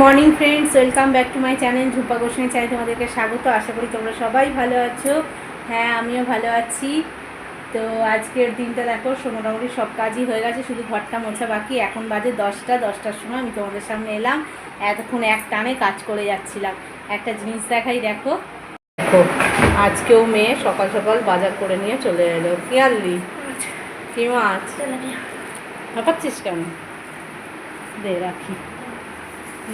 Morning friends welcome back to my channel Jhupa Goswami চাই তোমাদেরকে স্বাগত। আশা করি তোমরা সবাই ভালো আছো। হ্যাঁ আমিও ভালো আছি। তো আজকের দিনটা দেখো মোটামুটি সব কাজই হয়ে গেছে শুধু ঘরটা মোছা বাকি। এখন বাজে দশটা দশটার সময় আমি তোমাদের সামনে এলাম। এতক্ষণ এক টানে কাজ করে যাচ্ছিলাম। একটা জিনিস দেখাই দেখো। দেখো আজকেও মেয়ে সকাল সকাল বাজার করে নিয়ে চলে এলো। কি আনলি? কি মাছ? ভাপাচ্ছিস কেন? দে রাখি।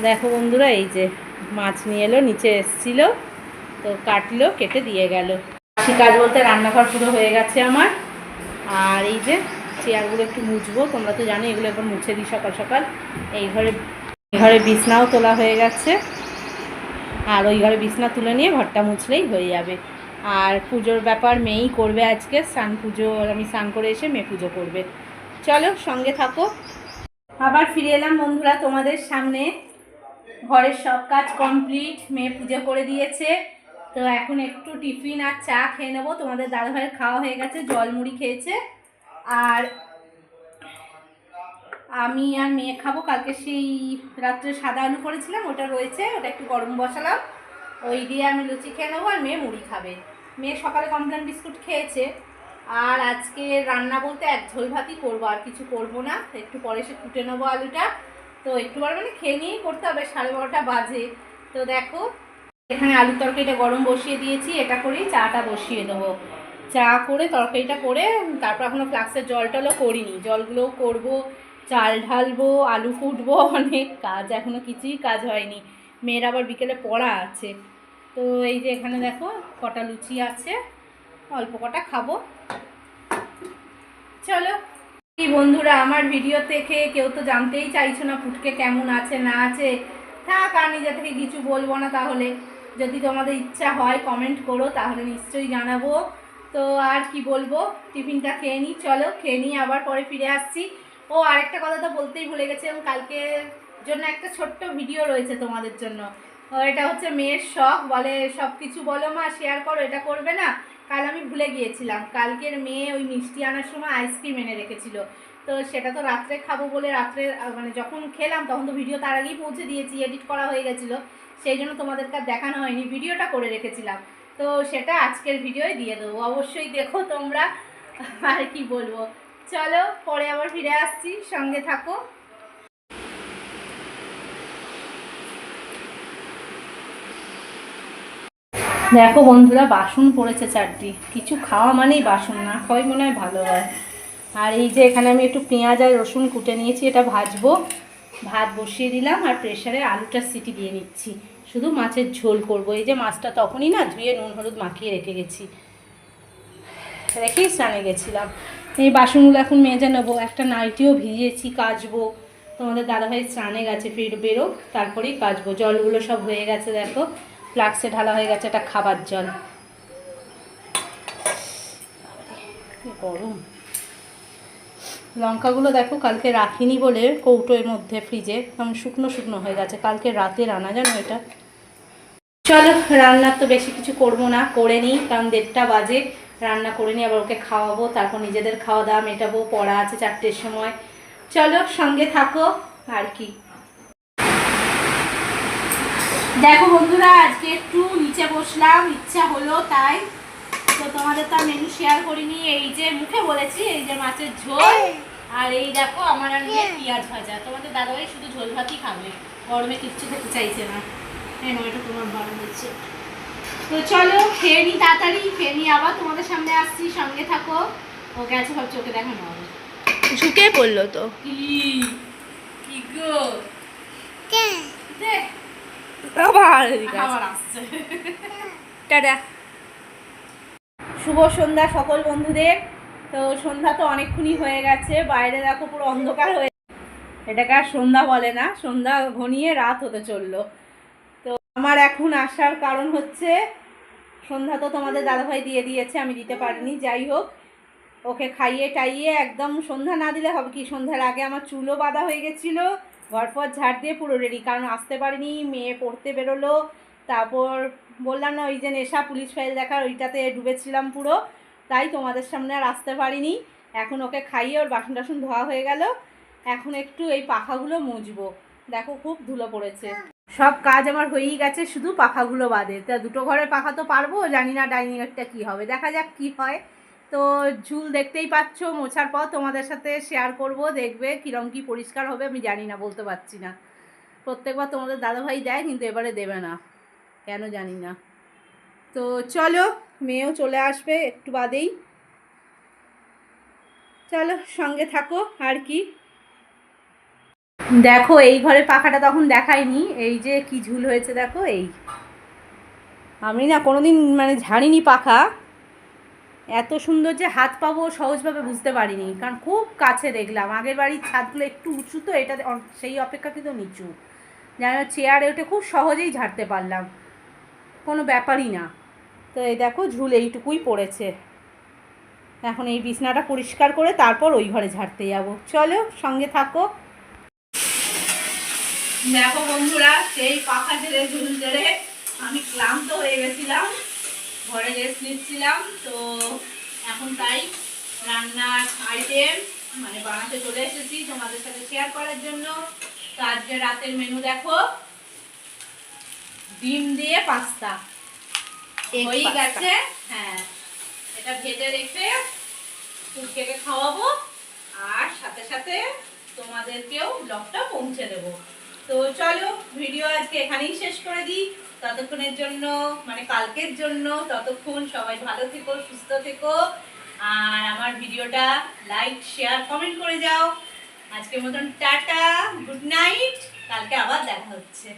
দেখো বন্ধুরা, এই যে মাছ নিয়ে এলো, নিচে এসছিল, তো কাটলো, কেটে দিয়ে গেল। বাসি কাজ বলতে রান্নাঘর পুরো হয়ে গেছে আমার। আর এই যে চেয়ারগুলো একটু মুছবো, তোমরা তো জানো এগুলো একবার মুছে দিই সকাল সকাল। এই ঘরে ঘরে বিছনাও তোলা হয়ে গেছে। আর ওই ঘরে বিছনা তুলে নিয়ে ঘরটা মুছলেই হয়ে যাবে। আর পুজোর ব্যাপার মেয়েই করবে আজকে, স্নান পুজো, আমি স্নান করে এসে মেয়ে পুজো করবে। চলো সঙ্গে থাকো। আবার ফিরে এলাম বন্ধুরা তোমাদের সামনে। ঘরের সব কাজ কমপ্লিট মেয়ে পুজো করে দিয়েছে। তো এখন একটু টিফিন আর চা খেয়ে নেব। তোমাদের দাদাভাইয়ের খাওয়া হয়ে গেছে, জল মুড়ি খেয়েছে। আর আমি আর মেয়ে খাব। কালকে সেই রাত্রে সাদা আলু করেছিলাম, ওটা রয়েছে, ওটা একটু গরম বসালাম। ওই দিয়ে আমি লুচি খেয়ে নেব আর মেয়ে মুড়ি খাবে। মেয়ে সকালে কমপ্লেন বিস্কুট খেয়েছে। আর আজকে রান্না বলতে এক ঝোল ভাতই করব, আর কিছু করব না। একটু পরে এসে কুটে নেব আলুটা। তো একটু বার মানে খেয়ে নিয়েই করতে হবে, সাড়ে বারোটা বাজে। তো দেখো, এখানে আলুর তরকারিটা গরম বসিয়ে দিয়েছি, এটা করেই চাটা বসিয়ে দেবো। চা করে তরকারিটা করে তারপর এখনও ফ্লাক্সের জল টলও করিনি। জলগুলোও করব, চাল ঢালবো, আলু কুটবো, অনেক কাজ এখনও কিছুই কাজ হয়নি। মেয়ের আবার বিকেলে পড়া আছে। তো এই যে এখানে দেখো, কটা লুচি আছে, অল্প কটা খাব। চলো। বন্ধুরা, আমার ভিডিও দেখে কেউ তো জানতেই চাইছো না ফুটকে কেমন আছে, না আছে। থাক, আর নিজে থেকে কিছু বলব না তাহলে। যদি তোমাদের ইচ্ছা হয় কমেন্ট করো, তাহলে নিশ্চয়ই জানাব। তো আর কি বলব, টিফিনটা খেয়ে নিই, চলো, খেয়ে নিই আবার পরে ফিরে আসছি। ও, আরেকটা কথা তো বলতেই ভুলে গেছিলাম কালকের জন্য একটা ছোট্ট ভিডিও রয়েছে তোমাদের জন্য। এটা হচ্ছে মেয়ের শখ, বলে সব কিছু বলো মা শেয়ার করো, এটা করবে না। কাল আমি ভুলে গিয়েছিলাম। কালকের মেয়ে ওই মিষ্টি আনার সময় আইসক্রিম এনে রেখেছিল। তো সেটা তো রাত্রে খাব বলে রাত্রে মানে যখন খেলাম তখন তো ভিডিও তার আগেই পৌঁছে দিয়েছি এডিট করা হয়ে গেছিল। সেই জন্য তোমাদেরকে দেখানো হয়নি ভিডিওটা করে রেখেছিলাম। তো সেটা আজকের ভিডিওয় দিয়ে দেবো। অবশ্যই দেখো তোমরা, আর কি বলব। চলো পরে আবার ফিরে আসছি। সঙ্গে থাকো। দেখো বন্ধুরা, বাসন পড়েছে চারটি। কিছু খাওয়া মানেই বাসন, না হয় মনে হয় ভালো হয়। আর এই যে এখানে আমি একটু পেঁয়াজ আর রসুন কুটে নিয়েছি, এটা ভাজবো। ভাত বসিয়ে দিলাম আর প্রেশারে আলুটা সিটি দিয়ে নিচ্ছি। শুধু মাছের ঝোল করব। এই যে মাছটা তখনই না ধুয়ে নুন, হলুদ মাখিয়ে রেখে গেছি। রেখেই স্নানে গেছিলাম। এই বাসনগুলো এখন মেজে নেব। একটা নাইটিও ভিজিয়েছি, কাচবো। তোমাদের দাদাভাই স্নানে গেছে, ফির বেরো তারপরেই কাচবো। জলগুলো সব হয়ে গেছে, দেখো। ফ্লাক্সে ঢালা হয়ে গেছে এটা খাবার জল। গরম। লঙ্কাগুলো দেখো কালকে রাখিনি বলে কৌটোর মধ্যে ফ্রিজে কারণ শুকনো শুকনো হয়ে গেছে। কালকে রাতে রান্না, জানো এটা? চলো, রান্নার তো বেশি কিছু করব না, করে নিই, কারণ দেড়টা বাজে। রান্না করে নিই আবার ওকে খাওয়াবো, তারপর নিজেদের খাওয়া দাওয়া মেটাবো, পড়া আছে চারটের সময়। চলো, সঙ্গে থাকো, আর কি। দেখো বন্ধুরা আজকে একটু নিচে বসলাম ইচ্ছা হলো তাই। তো তোমাদের তো মেনু শেয়ার করিনি এই যে মুখে বলেছি এই যে মাছের ঝোল। আর এই দেখো আমার আর মেয়ে পেঁয়াজ ভাজা। তোমাদের দাদাভাই শুধু ঝোল ভাতই খাবে। গরমে কিচ্ছু খেতে চাইছে না। হ্যাঁ এটা তোমার বারো হচ্ছে তো চলো খেয়ে নি তাড়াতাড়ি খেয়ে নি আবার তোমাদের সামনে আসছি সঙ্গে থাকো। ও গেছে ভাবছি ওকে দেখানো হবে। ঝুঁকে পড়ল তো। কি? কি গো দেখ আবার আবার আসছে। টাটা। শুভ সন্ধ্যা সকল বন্ধুদের। তো সন্ধ্যা তো অনেকক্ষণই হয়ে গেছে বাইরে দেখো পুরো অন্ধকার হয়ে এটাকে আর সন্ধ্যা বলে না সন্ধ্যা ঘনিয়ে রাত হতে চলল। তো আমার এখন আসার কারণ হচ্ছে সন্ধ্যা তো তোমাদের দাদাভাই দিয়ে দিয়েছে আমি দিতে পারিনি যাই হোক। ওকে খাইয়ে টাইয়ে একদম সন্ধ্যা না দিলে হবে কি? সন্ধ্যার আগে আমার চুলও বাঁধা হয়ে গেছিল ঘর ফর ঝাড় দিয়ে পুরো রেডি কারণ আসতে পারিনি, মেয়ে পড়তে বেরোলো। তারপর বললাম না, ওই যে নেশা পুলিশ ফাইল দেখার, ওইটাতে ডুবেছিলাম পুরো। তাই তোমাদের সামনে আর আসতে পারিনি। এখন ওকে খাইয়ে ওর বাসন টাসন ধোয়া হয়ে গেল। এখন একটু এই পাখাগুলো মুছবো। দেখো খুব ধুলো পড়েছে। সব কাজ আমার হয়েই গেছে, শুধু পাখাগুলো বাদে। তা দুটো ঘরের পাখা তো পারব? জানি না ডাইনিং এরটা কী হবে। দেখা যাক কি হয়। তো ঝুল দেখতেই পাচ্ছ, মোছার পর তোমাদের সাথে শেয়ার করব, দেখবে কীরকম কী পরিষ্কার হবে, আমি জানি না, বলতে পারছি না। প্রত্যেকবার তোমাদের দাদাভাই দেয়, কিন্তু এবারে দেবে না, কেন জানি না। তো চলো, মেয়েও চলে আসবে একটু বাদেই। চলো, সঙ্গে থাকো, আর কি। দেখো, এই ঘরে পাখাটা তখন দেখায়নি, এই যে কি ঝুল হয়েছে, দেখো, এই। আমি না কোনোদিন মানে ঝাড়িনি পাখা এত সুন্দর যে হাত পাবো সহজভাবে বুঝতে পারিনি, কারণ খুব কাছে দেখলাম। আগের বাড়ির ছাদগুলো একটু উঁচু তো, এটা সেই অপেক্ষাকৃত নিচু। যেন চেয়ারে উঠে খুব সহজেই ঝাড়তে পারলাম। কোনো ব্যাপারই না। তো এই দেখো ঝুল এইটুকুই পড়েছে। এখন এই বিছনাটা পরিষ্কার করে তারপর ওই ঘরে ঝাড়তে যাব। চলো, সঙ্গে থাকো। দেখো বন্ধুরা, সেই পাখা ঝেড়ে ঝুল ঝেড়ে আমি ক্লান্ত হয়ে গেছিলাম। ঘরে রেস্ট নিচ্ছিলাম তো এখন তাই রান্নার আইটেম মানে বানাতে চলে এসেছি তোমাদের সাথে শেয়ার করার জন্য। তো আজকে রাতের মেনু দেখো ডিম দিয়ে পাস্তা। হয়ে গেছে হ্যাঁ এটা ভেজে রেখে কুটকেকে খাওয়াবো আর সাথে সাথে তোমাদেরকেও ব্লগটা পৌঁছে দেবো। তো চলো ভিডিও আজকে এখানেই শেষ করে দিই। ততক্ষণের জন্য মানে কালকের জন্য, ততক্ষণ সবাই ভালো থেকো, সুস্থ থেকো। আর আমার ভিডিওটা লাইক শেয়ার কমেন্ট করে যাও। আজকের মতন টাটা গুড নাইট কালকে আবার দেখা হচ্ছে।